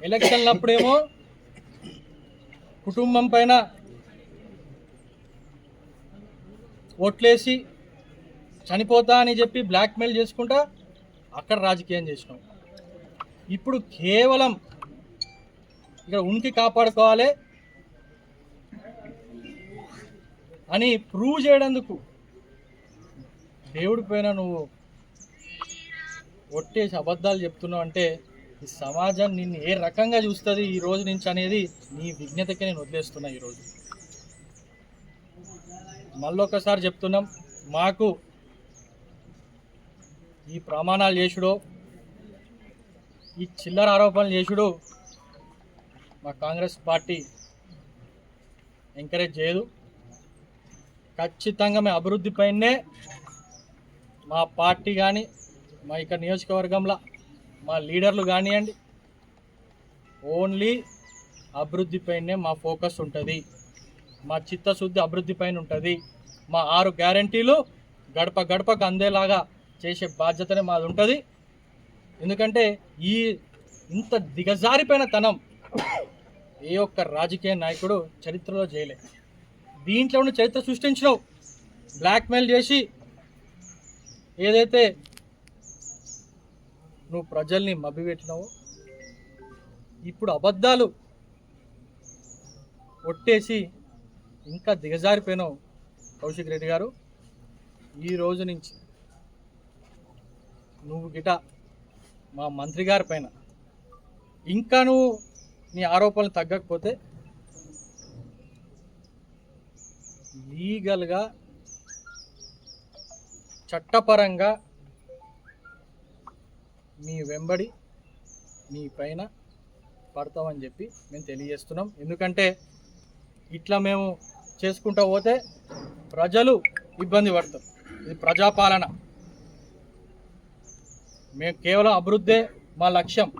ఎలక్షన్లప్పుడేమో కుటుంబం పైన ఓట్లేసి చనిపోతా అని చెప్పి బ్లాక్మెయిల్ చేసుకుంటా అక్కడ రాజకీయం చేసినాం. ఇప్పుడు కేవలం ఇక్కడ ఉనికి కాపాడుకోవాలి అని ప్రూవ్ చేయడందుకు దేవుడి పైన నువ్వు ఒట్టేసి అబద్ధాలు చెప్తున్నావు అంటే ఈ సమాజం నిన్ను ఏ రకంగా చూస్తుంది ఈ రోజు నుంచి అనేది నీ విజ్ఞతకే నేను వదిలేస్తున్నా ఈరోజు మళ్ళొకసారి చెప్తున్నాం మాకు ఈ ప్రమాణాలు చేసుడు ఈ చిల్లర ఆరోపణలు చేసుడు మా కాంగ్రెస్ పార్టీ ఎంకరేజ్ చేయదు. ఖచ్చితంగా మేము అభివృద్ధి పైనే మా పార్టీ కానీ మా ఇక్కడ నియోజకవర్గంలో మా లీడర్లు కానివ్వండి. ఓన్లీ అభివృద్ధిపైనే మా ఫోకస్ ఉంటుంది. మా చిత్తశుద్ధి అభివృద్ధిపైన ఉంటుంది. మా ఆరు గ్యారంటీలు గడప గడపకు అందేలాగా చేసే బాధ్యతనే మాది ఉంటుంది. ఎందుకంటే ఈ ఇంత దిగజారిపోయిన తనం ఏ ఒక్క రాజకీయ నాయకుడు చరిత్రలో చేయలే. దీంట్లో ఉన్న చరిత్ర సృష్టించినావు. బ్లాక్మెయిల్ చేసి ఏదైతే నువ్వు ప్రజల్ని మభ్యపెట్టినావు. ఇప్పుడు అబద్ధాలు ఒట్టేసి ఇంకా దిగజారిపోయినావు కౌశిక్ రెడ్డి గారు. ఈ రోజు నుంచి నువ్వు గిట మా మంత్రి గారి పైన ఇంకా నువ్వు నీ ఆరోపణలు తగ్గకపోతే లీగల్గా చట్టపరంగా మీ వెంబడి మీ పైన పడతామని చెప్పి మేము తెలియజేస్తున్నాం. ఎందుకంటే ఇట్లా మేము చేసుకుంటూ పోతే ప్రజలు ఇబ్బంది పడతారు. ఇది ప్రజాపాలన. మేము కేవలం అభివృద్ధే మా లక్ష్యం.